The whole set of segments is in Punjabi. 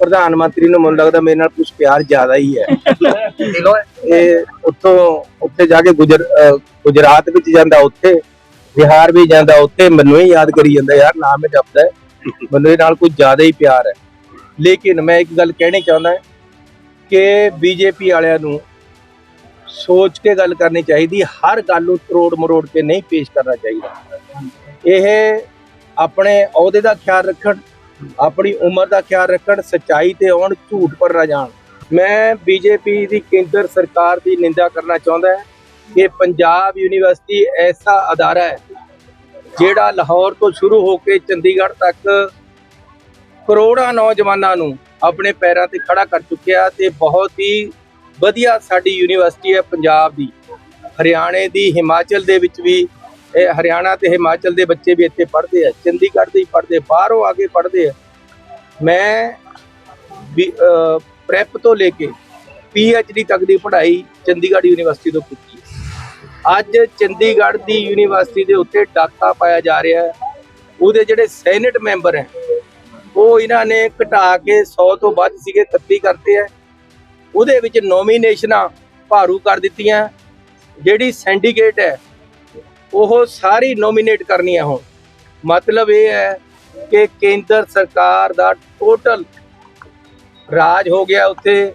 ਪ੍ਰਧਾਨ ਮੰਤਰੀ ਨੂੰ ਮੈਨੂੰ ਲੱਗਦਾ ਮੇਰੇ ਨਾਲ ਕੁਝ ਪਿਆਰ ਜ਼ਿਆਦਾ ਹੀ ਹੈ। ਇਹ ਉੱਥੋਂ ਉੱਥੇ ਜਾ ਕੇ ਗੁਜਰ ਗੁਜਰਾਤ ਵਿੱਚ ਜਾਂਦਾ, ਉੱਥੇ ਬਿਹਾਰ ਵੀ ਜਾਂਦਾ, ਉੱਥੇ ਮੈਨੂੰ ਹੀ ਯਾਦ ਕਰੀ ਜਾਂਦਾ, ਯਾਰ ਨਾਮ ਹੀ ਜਪਦਾ ਮੈਨੂੰ ਇਹ ਨਾਲ ਕੁਝ ਜ਼ਿਆਦਾ ਹੀ ਪਿਆਰ ਹੈ। ਲੇਕਿਨ ਮੈਂ ਇੱਕ ਗੱਲ ਕਹਿਣੀ ਚਾਹੁੰਦਾ ਕਿ ਬੀਜੇਪੀ ਵਾਲਿਆਂ ਨੂੰ ਸੋਚ ਕੇ ਗੱਲ ਕਰਨੀ ਚਾਹੀਦੀ, ਹਰ ਗੱਲ ਨੂੰ ਤਰੋੜ ਮਰੋੜ ਕੇ ਨਹੀਂ ਪੇਸ਼ ਕਰਨਾ ਚਾਹੀਦਾ। ਇਹ ਆਪਣੇ ਅਹੁਦੇ ਦਾ ਖਿਆਲ ਰੱਖਣ ਆਪਣੀ ਉਮਰ ਦਾ ਖਿਆਲ ਰੱਖਣ, ਸੱਚਾਈ ਤੇ ਆਉਣ, ਝੂਠ ਪਰ ਨਾ ਜਾਣ। ਮੈਂ ਬੀਜੇਪੀ ਦੀ ਕੇਂਦਰ ਸਰਕਾਰ ਦੀ ਨਿੰਦਾ ਕਰਨਾ ਚਾਹੁੰਦਾ ਹਾਂ ਕਿ ਪੰਜਾਬ ਯੂਨੀਵਰਸਿਟੀ ਐਸਾ ਅਦਾਰਾ ਹੈ ਜਿਹੜਾ ਲਾਹੌਰ ਤੋਂ ਸ਼ੁਰੂ ਹੋ ਕੇ ਚੰਡੀਗੜ੍ਹ ਤੱਕ ਕਰੋੜਾਂ ਨੌਜਵਾਨਾਂ ਨੂੰ ਆਪਣੇ ਪੈਰਾਂ ਤੇ ਖੜਾ ਕਰ ਚੁੱਕਿਆ ਤੇ ਬਹੁਤ ਹੀ ਵਧੀਆ ਸਾਡੀ ਯੂਨੀਵਰਸਿਟੀ ਹੈ ਪੰਜਾਬ ਦੀ। ਹਰਿਆਣੇ ਦੀ, ਹਿਮਾਚਲ ਦੇ ਵਿੱਚ ਵੀ ਇਹ ਹਰਿਆਣਾ ਤੇ ਹਿਮਾਚਲ ਦੇ ਬੱਚੇ ਵੀ ਇੱਥੇ ਪੜ੍ਹਦੇ ਆ, ਚੰਡੀਗੜ੍ਹ ਦੇ ਹੀ ਪੜ੍ਹਦੇ ਬਾਹਰੋਂ ਆ ਕੇ ਪੜ੍ਹਦੇ ਆ। ਮੈਂ ਪ੍ਰੈਪ ਤੋਂ ਲੈ ਕੇ ਡੀ ਤੱਕ ਦੀ ਪੜ੍ਹਾਈ ਚੰਡੀਗੜ੍ਹ ਯੂਨੀਵਰਸਿਟੀ ਤੋਂ ਕੀਤੀ ਅੱਜ ਚੰਡੀਗੜ੍ਹ ਦੀ ਯੂਨੀਵਰਸਿਟੀ ਦੇ ਉੱਤੇ ਡਾਕਾ ਪਾਇਆ ਜਾ ਰਿਹਾ ਹੈ। ਉਹਦੇ ਜਿਹੜੇ ਸੈਨੇਟ ਮੈਂਬਰ ਹੈ, ਉਹ ਇਹਨਾਂ ਨੇ ਘਟਾ ਕੇ 100 ਤੋਂ ਵੱਧ ਸੀਗੇ 31 ਕਰਤੇ ਹੈ। ਉਹਦੇ ਵਿੱਚ ਨੋਮੀਨੇਸ਼ਨਾਂ ਭਾਰੂ ਕਰ ਦਿੱਤੀਆਂ। ਜਿਹੜੀ ਸਿੰਡੀਕੇਟ ਹੈ ਉਹ ਸਾਰੀ ਨੋਮੀਨੇਟ ਕਰਨੀਆਂ ਹੋਣ। ਮਤਲਬ ਇਹ ਹੈ ਕਿ ਕੇਂਦਰ ਸਰਕਾਰ ਦਾ ਟੋਟਲ ਰਾਜ ਹੋ ਗਿਆ ਉੱਥੇ।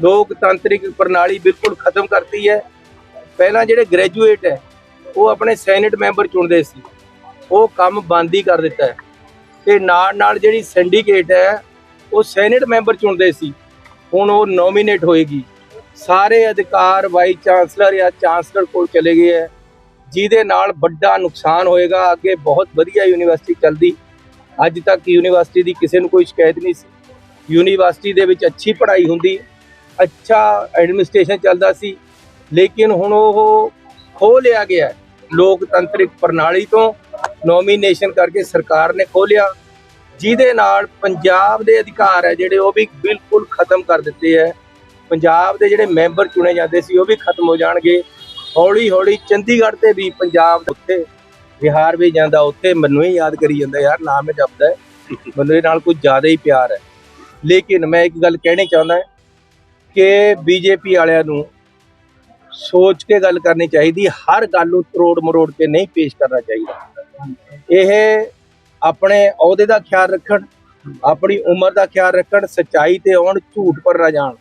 ਲੋਕਤੰਤਰਿਕ ਪ੍ਰਣਾਲੀ ਬਿਲਕੁਲ ਖਤਮ ਕਰਤੀ ਹੈ। ਪਹਿਲਾਂ ਜਿਹੜੇ ਗ੍ਰੈਜੂਏਟ ਹੈ, ਉਹ ਆਪਣੇ ਸੈਨੇਟ ਮੈਂਬਰ ਚੁਣਦੇ ਸੀ। ਉਹ ਕੰਮ ਬੰਦ ਹੀ ਕਰ ਦਿੱਤਾ ਹੈ। ਤੇ ਨਾਲ ਨਾਲ ਜਿਹੜੀ ਸਿੰਡੀਕੇਟ ਹੈ, ਉਹ ਸੈਨੇਟ ਮੈਂਬਰ ਚੁਣਦੇ ਸੀ। ਹੁਣ ਉਹ ਨੋਮੀਨੇਟ ਹੋਏਗੀ। ਸਾਰੇ ਅਧਿਕਾਰ ਵਾਈਸ ਚਾਂਸਲਰ ਜਾਂ ਚਾਂਸਲਰ ਕੋਲ ਚਲੇ ਗਏ ਹੈ। ਜਿਹਦੇ ਨਾਲ ਵੱਡਾ ਨੁਕਸਾਨ ਹੋਏਗਾ। ਅੱਗੇ ਬਹੁਤ ਵਧੀਆ ਯੂਨੀਵਰਸਿਟੀ ਚੱਲਦੀ। ਅੱਜ ਤੱਕ ਯੂਨੀਵਰਸਿਟੀ ਦੀ ਕਿਸੇ ਨੂੰ ਕੋਈ ਸ਼ਿਕਾਇਤ ਨਹੀਂ ਸੀ। ਯੂਨੀਵਰਸਿਟੀ ਦੇ ਵਿੱਚ ਅੱਛੀ ਪੜ੍ਹਾਈ ਹੁੰਦੀ। ਅੱਛਾ ਐਡਮਿਨਿਸਟ੍ਰੇਸ਼ਨ ਚੱਲਦਾ ਸੀ। ਲੇਕਿਨ ਹੁਣ ਉਹ ਖੋਹ ਲਿਆ ਗਿਆ। ਲੋਕਤੰਤਰਿਕ ਪ੍ਰਣਾਲੀ ਤੋਂ ਨੋਮੀਨੇਸ਼ਨ ਕਰਕੇ ਸਰਕਾਰ ਨੇ ਖੋਲਿਆ ਜਿਹਦੇ ਨਾਲ ਪੰਜਾਬ ਦੇ ਅਧਿਕਾਰ ਹੈ ਜਿਹੜੇ ਉਹ ਵੀ ਬਿਲਕੁਲ ਖਤਮ ਕਰ ਦਿੱਤੇ ਹੈ। ਪੰਜਾਬ ਦੇ ਜਿਹੜੇ ਮੈਂਬਰ ਚੁਣੇ ਜਾਂਦੇ ਸੀ ਉਹ ਵੀ ਖਤਮ ਹੋ ਜਾਣਗੇ। ਹੌਲੀ ਹੌਲੀ ਚੰਡੀਗੜ੍ਹ ਤੇ ਵੀ ਪੰਜਾਬ ਦੇ ਉੱਤੇ, ਬਿਹਾਰ ਵੀ ਜਾਂਦਾ, ਉੱਥੇ ਮੈਨੂੰ ਹੀ ਯਾਦ ਕਰੀ ਜਾਂਦਾ, ਯਾਰ ਨਾਮ ਹੀ ਜਪਦਾ ਮੈਨੂੰ ਇਹ ਨਾਲ ਕੁਝ ਜ਼ਿਆਦਾ ਹੀ ਪਿਆਰ ਹੈ। ਲੇਕਿਨ ਮੈਂ ਇੱਕ ਗੱਲ ਕਹਿਣੀ ਚਾਹੁੰਦਾ ਕਿ ਬੀਜੇਪੀ ਵਾਲਿਆਂ ਨੂੰ ਸੋਚ ਕੇ ਗੱਲ ਕਰਨੀ ਚਾਹੀਦੀ, ਹਰ ਗੱਲ ਨੂੰ ਤਰੋੜ ਮਰੋੜ ਕੇ ਨਹੀਂ ਪੇਸ਼ ਕਰਨਾ ਚਾਹੀਦਾ। ਇਹ ਆਪਣੇ ਅਹੁਦੇ ਦਾ ਖਿਆਲ ਰੱਖਣ, ਆਪਣੀ ਉਮਰ ਦਾ ਖਿਆਲ ਰੱਖਣ, ਸੱਚਾਈ ਤੇ ਆਉਣ, ਝੂਠ ਪਰ ਨਾ ਜਾਣ।